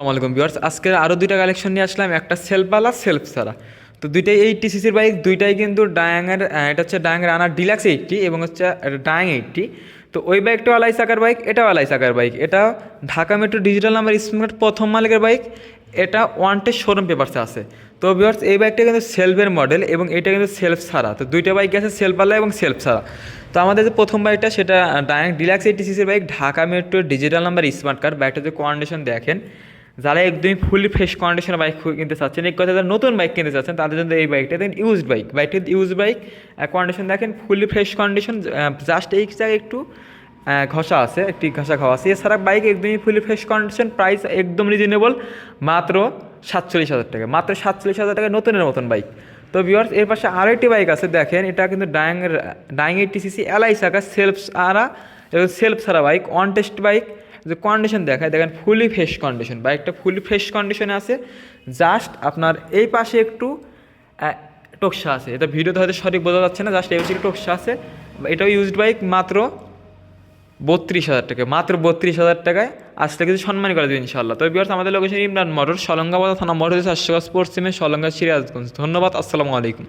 আসসালামু আলাইকুম ভিউয়ার্স। আজকে আরও দুইটা কালেকশন নিয়ে আসলাম। একটা সেলফওয়ালা সেলফ ছাড়া তো দুইটাই এইটটি সিসির বাইক দুইটাই কিন্তু ডায়াঙের এটা হচ্ছে ডায়াঙের আনার ডিলাক্স এইটটি এবং হচ্ছে ডায়াং এইটটি তো ওই বাইকটাও আলাই চাকার বাইক এটাও আলাই চাকার বাইক এটা Dhaka metro digital number smart প্রথম মালিকের বাইক এটা ওয়ানটের শোরুম পেপারসে আছে। তো ভিউয়ার্স, এই বাইকটা কিন্তু সেলফের মডেল এবং এটা কিন্তু সেলফ ছাড়া তো দুইটা বাইক আছে সেলফওয়ালা এবং সেলফ ছাড়া তো আমাদের যে প্রথম বাইকটা সেটা ডায়াং ডিলাক্স এইটটি সিসির bike Dhaka metro digital number smart card বাইকটা যে কন্ডিশন দেখেন যারা একদমই ফুলি ফ্রেশ কন্ডিশনের বাইক কিনতে চাচ্ছেন, এক কথা যারা নতুন বাইক কিনতে চাচ্ছেন, তাদের জন্য এই বাইকটা দেখেন ইউজড বাইক বাইকটা ইউজ বাইক কন্ডিশন দেখেন ফুলি ফ্রেশ কন্ডিশন জাস্ট এই জায়গায় একটু ঘষা আছে, একটি ঘষা খাওয়া আছে। এছাড়া বাইক একদমই ফুলি ফ্রেশ কন্ডিশন প্রাইস একদম রিজনেবল মাত্র সাতচল্লিশ হাজার টাকা, মাত্র সাতচল্লিশ হাজার টাকা নতুনের মতন বাইক তো ভিউয়ার্স এর পাশে আরও একটি বাইক আছে, দেখেন, এটা কিন্তু ডায়াং ডায়াং এইটি সিসি এলআই চাকা সেলফ আরা সেলফ সারা বাইক অন টেস্ট বাইক যে কন্ডিশন দেখায়, দেখেন ফুলি ফ্রেশ কন্ডিশন বাইকটা ফুলি ফ্রেশ কন্ডিশনে আছে জাস্ট আপনার এই পাশে একটু টোকসা আছে। এটা ভিডিওতে হয়তো সঠিক বোঝা যাচ্ছে না জাস্ট এই পাশে টকসা আছে এটাও ইউজড বাইক মাত্র বত্রিশ হাজার টাকা, মাত্র বত্রিশ হাজার টাকায়, আজকে কিছু সম্মান করে দেবে ইনশাল্লাহ তো বিয়ার্স আমাদের লোকেশন ইমরান মোটর সলঙ্গাবাদ থানা মোটর চারশো সিমে সলঙ্গা সিরাজগঞ্জ। ধন্যবাদ, আসসালামু আলাইকুম।